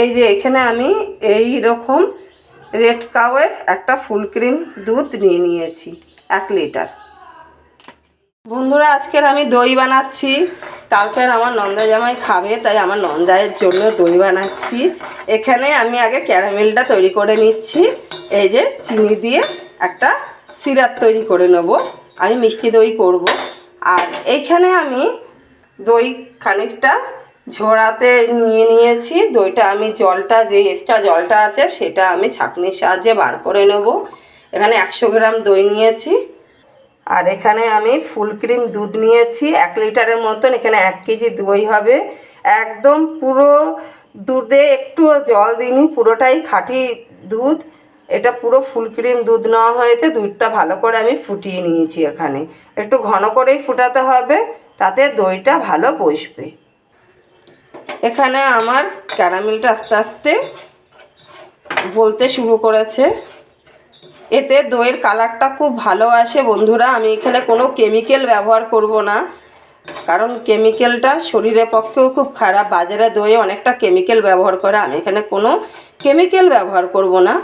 এই যে এখানে আমি এই রকম রেড কাউয়ের একটা ফুল ক্রিম দুধ নিয়ে নিয়েছি, এক লিটার। বন্ধুরা, আজকের আমি দই বানাচ্ছি। কালকের আমার নন্দা জামাই খাবে, তাই আমার নন্দায়ের জন্য দই বানাচ্ছি। এখানে আমি আগে ক্যারামেলটা তৈরি করে নিচ্ছি। এই যে চিনি দিয়ে একটা সিরাপ তৈরি করে নেব। আমি মিষ্টি দই করব। আর এইখানে আমি দই খানিকটা ঝোড়াতে নিয়ে নিয়েছি। দইটা আমি জলটা, যে এক্সট্রা জলটা আছে, সেটা আমি ছাঁকনির সাহায্যে বার করে নেব। এখানে একশো গ্রাম দই নিয়েছি। আর এখানে আমি ফুল ক্রিম দুধ নিয়েছি। এক লিটারের মতন এখানে এক কেজি দই হবে। একদম পুরো দুধে একটুও জল দিইনি, পুরোটাই খাঁটি দুধ। এটা পুরো ফুল ক্রিম দুধ নেওয়া হয়েছে। দুধটা ভালো করে আমি ফুটিয়ে নিয়েছি এখানে। একটু ঘন করেই ফুটাতে হবে, তাতে দইটা ভালো বসবে। এখানে আমার ক্যারামেলটা আস্তে আস্তে বলতে শুরু করেছে। এতে দইয়ের কালারটা খুব ভালো আসে বন্ধুরা। আমি এখানে কোনো কেমিক্যাল ব্যবহার করব না, কারণ কেমিক্যালটা শরীরের পক্ষেও খুব খারাপ। বাজারে দইয়ে অনেকটা কেমিক্যাল ব্যবহার করে। আমি এখানে কোনো কেমিক্যাল ব্যবহার করব না।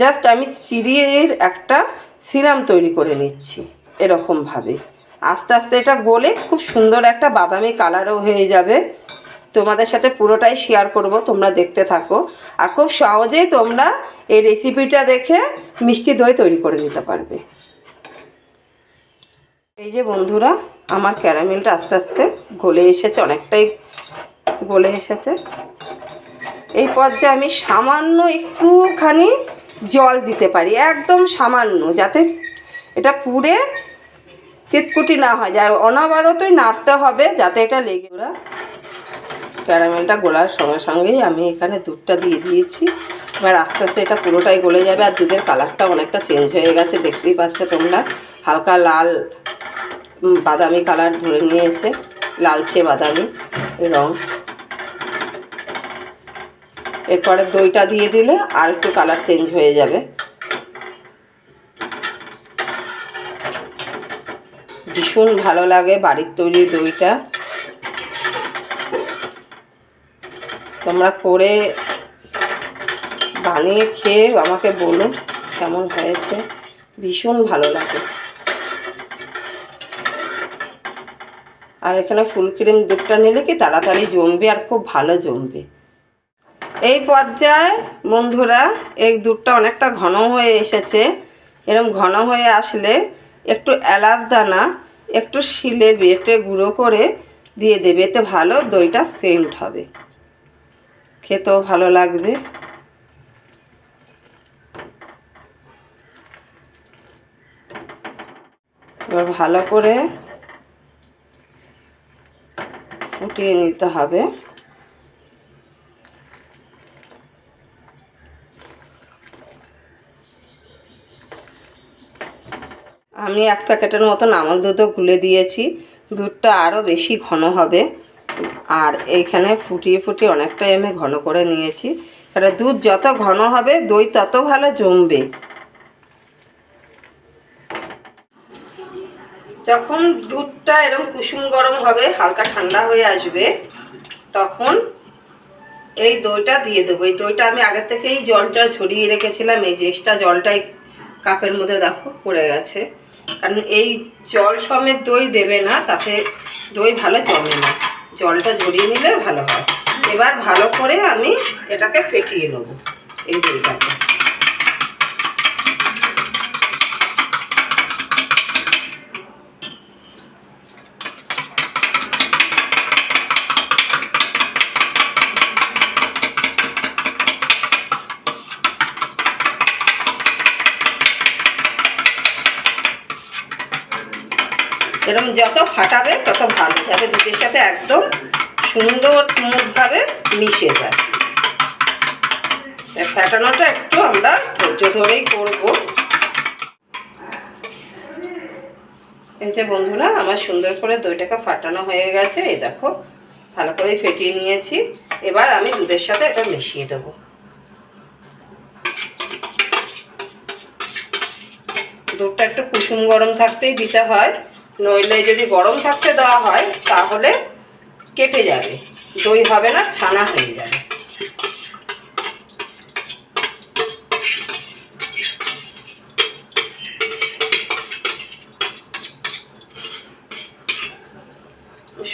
জাস্ট আমি চিরির একটা সিরাম তৈরি করে নিচ্ছি এরকমভাবে। আস্তে আস্তে এটা গলে খুব সুন্দর একটা বাদামি কালারও হয়ে যাবে। তোমাদের সাথে পুরোটাই শেয়ার করব, তোমরা দেখতে থাকো। আর খুব সহজেই তোমরা এই রেসিপিটা দেখে মিষ্টি দই তৈরি করে নিতে পারবে। এই যে বন্ধুরা, আমার ক্যারামেলটা আস্তে আস্তে গলে এসেছে, অনেকটাই গলে এসেছে। এই পর্যায়ে আমি সামান্য একটুখানি জল দিতে পারি, একদম সামান্য, যাতে এটা পুড়ে চিতকুটি না হয় যা অনাবারতই নাড়তে হবে, যাতে এটা লেগে ওরা ক্যারামেলটা গোলার সঙ্গে সঙ্গেই আমি এখানে দুধটা দিয়ে দিয়েছি। এবার আস্তে আস্তে এটা পুরোটাই গলে যাবে আর দুধের কালারটা অনেকটা চেঞ্জ হয়ে গেছে, দেখতেই পাচ্ছ তোমরা। হালকা লাল বাদামি কালার ধরে নিয়েছে, লালচে বাদামি রং। এরপরে দইটা দিয়ে দিলে আর একটু কালার চেঞ্জ হয়ে যাবে। ভীষণ ভালো লাগে বাড়ির তৈরি দইটা। তোমরা করে বানিয়ে খেয়ে আমাকে বলো কেমন হয়েছে। ভীষণ ভালো লাগে। আর এখানে ফুল ক্রিম দুধটা নিলে কি তাড়াতাড়ি জমবে আর খুব ভালো জমবে। এই পর্যায়ে বন্ধুরা, এই দুধটা অনেকটা ঘন হয়ে এসেছে। এরকম ঘন হয়ে আসলে একটু এলাচ দানা, একটু শিলে বেটে গুঁড়ো করে দিয়ে দেবে, এতে ভালো দইটা সেন্ট হবে। খেতেও ভালো লাগবে। এবার ভালো করে ফুটিয়ে নিতে হবে। আমি এক প্যাকেটের মতন আমল দুধও গুলে দিয়েছি। দুধটা আরও বেশি ঘন হবে। আর এইখানে ফুটিয়ে ফুটিয়ে অনেকটাই আমি ঘন করে নিয়েছি। কারণ দুধ যত ঘন হবে, দই তত ভালো জমবে। যখন দুধটা এরকম কুসুম গরম হবে, হালকা ঠান্ডা হয়ে আসবে, তখন এই দইটা দিয়ে দেবো। এই দইটা আমি আগের থেকেই জলটা ঝরিয়ে রেখেছিলাম, এই যে জলটাই কাপের মধ্যে দেখো পড়ে গেছে। কারণ এই জল সমেত দই দেবে না, তাতে দই ভালো জমে না। জলটা জড়িয়ে নিলে ভালো হয়। এবার ভালো করে আমি এটাকে ফেটিয়ে নেব এই দইটাকে এরকম যত ফাটাবে, তত ভালো, যাতে দুধের সাথে একদম সুন্দর স্মুথভাবে মিশে যায়। ফাটানোটা একটু আমরা ধৈর্য ধরেই করব। এই যে বন্ধুরা, আমার সুন্দর করে দইটাকে ফাটানো হয়ে গেছে। এই দেখো, ভালো করে ফেটিয়ে নিয়েছি। এবার আমি দুধের সাথে এটা মিশিয়ে দেবো। দুধটা একটু কুসুম গরম থাকতেই দিতে হয়। নইলে যদি গরম থাকতে দেওয়া হয়, তাহলে কেটে যাবে। দই হবে না, ছানা হয়ে যাবে।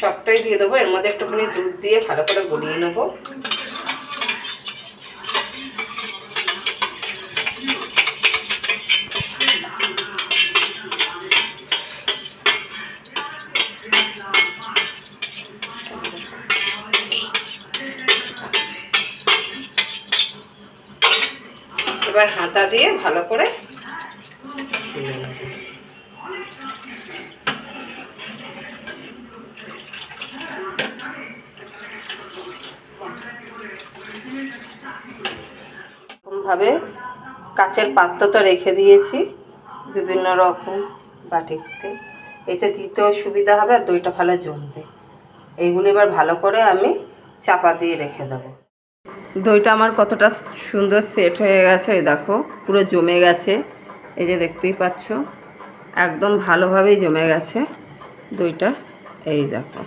সবটাই দিয়ে দেবো, এর মধ্যে একটুখানি দুধ দিয়ে ভালো করে গলিয়ে নেব। এবার দিয়ে ভালো করে। এরকমভাবে কাচের পাত্র তো রেখে দিয়েছি বিভিন্ন রকম বাটিতে এতে দিতেও সুবিধা হবে আর দইটা ভালো জমবে এইগুলো এবার ভালো করে আমি চাপা দিয়ে রেখে দেবো দইটা আমার কতটা সুন্দর সেট হয়ে গেছে এই দেখো পুরো জমে গেছে। এই যে দেখতেই পাচ্ছ একদম ভালোভাবেই জমে গেছে দইটা। এই দেখো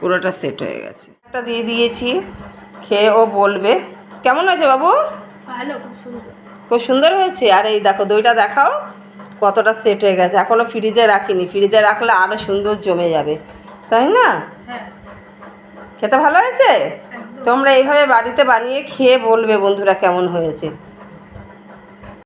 পুরোটা সেট হয়ে গেছে। একটা দিয়ে দিয়েছি খেয়ে ও বলবে কেমন হয়েছে বাবু? ভালো খুব সুন্দর। খুব সুন্দর হয়েছে? আর এই দেখো দইটা দেখাও কতটা সেট হয়ে গেছে। এখনও ফ্রিজে রাখিনি। ফ্রিজে রাখলে আরও সুন্দর জমে যাবে তাই না? হ্যাঁ। খেতে ভালো হয়েছে? তোমরা এইভাবে বাড়িতে বানিয়ে খেয়ে বলবে বন্ধুরা কেমন হয়েছে।